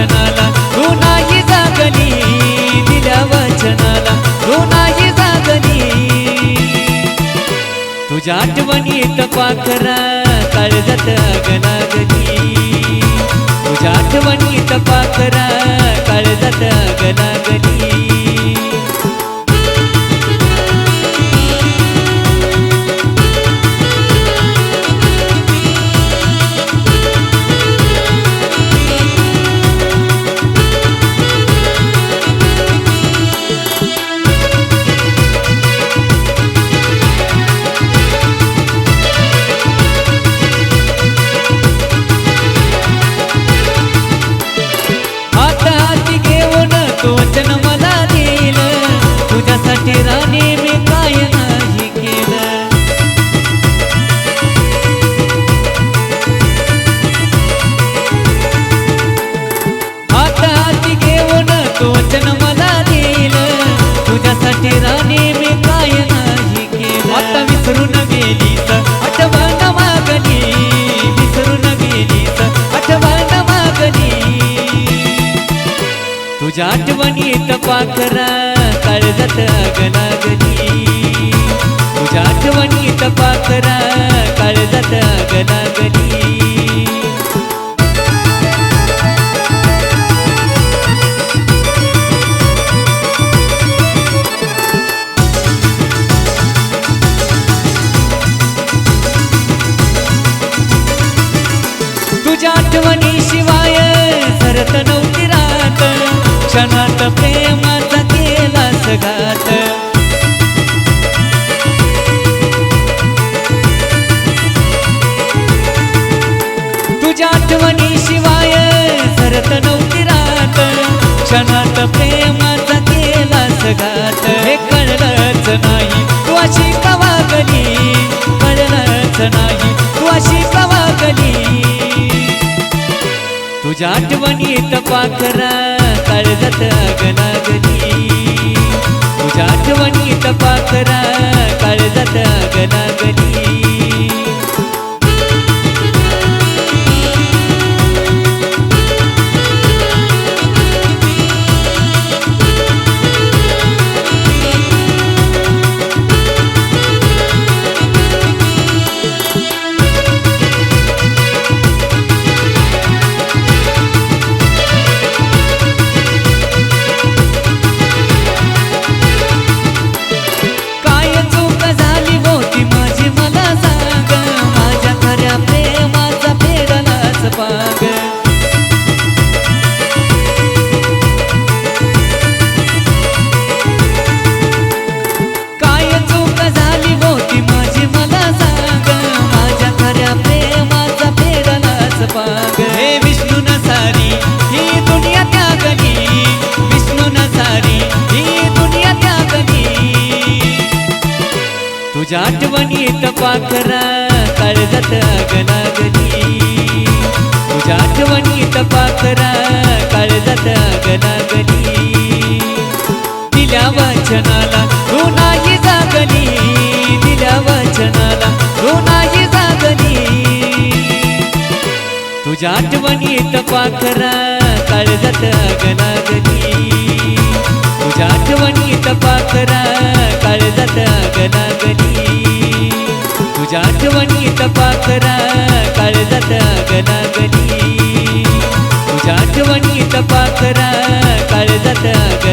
वचनाला तू नाही जागणी दिल्या वचनाला तू नाही जागणी तुझ्या आठवणीत पाखरा काळजात गनागनी तुझ्या आठवणीत पाखरा तुझ्या आठवणीत पाखरा काळजात गनागनी तुझ्या आठवणीत पाखरा काळजात गनागनी सरत नव्हती रात. क्षणात प्रेमाचा केला सगात हे कळलंच नाही तू अशी कवागली कळलंच नाही तू अशी कवागली तुझ्या आठवणीत पाखरा काळजात गनागनी तुझ्या आठवणीत पाखरा काळजात गनागनी तुझ्या आठवणीत पाखरा काळजात गनागनी दिल्या वचनाला तू नाही जागनी दिल्या वचनाला तू नाही जागनी तुझ्या आठवणीत पाखरा काळजात गनागनी तुझ्या आठवणीत पाखरा काळजात गनागनी तुझ्या आठवणी तपाकरा काळजात आग लागली तुझ्या आठवणी तपाकरा काळजात आग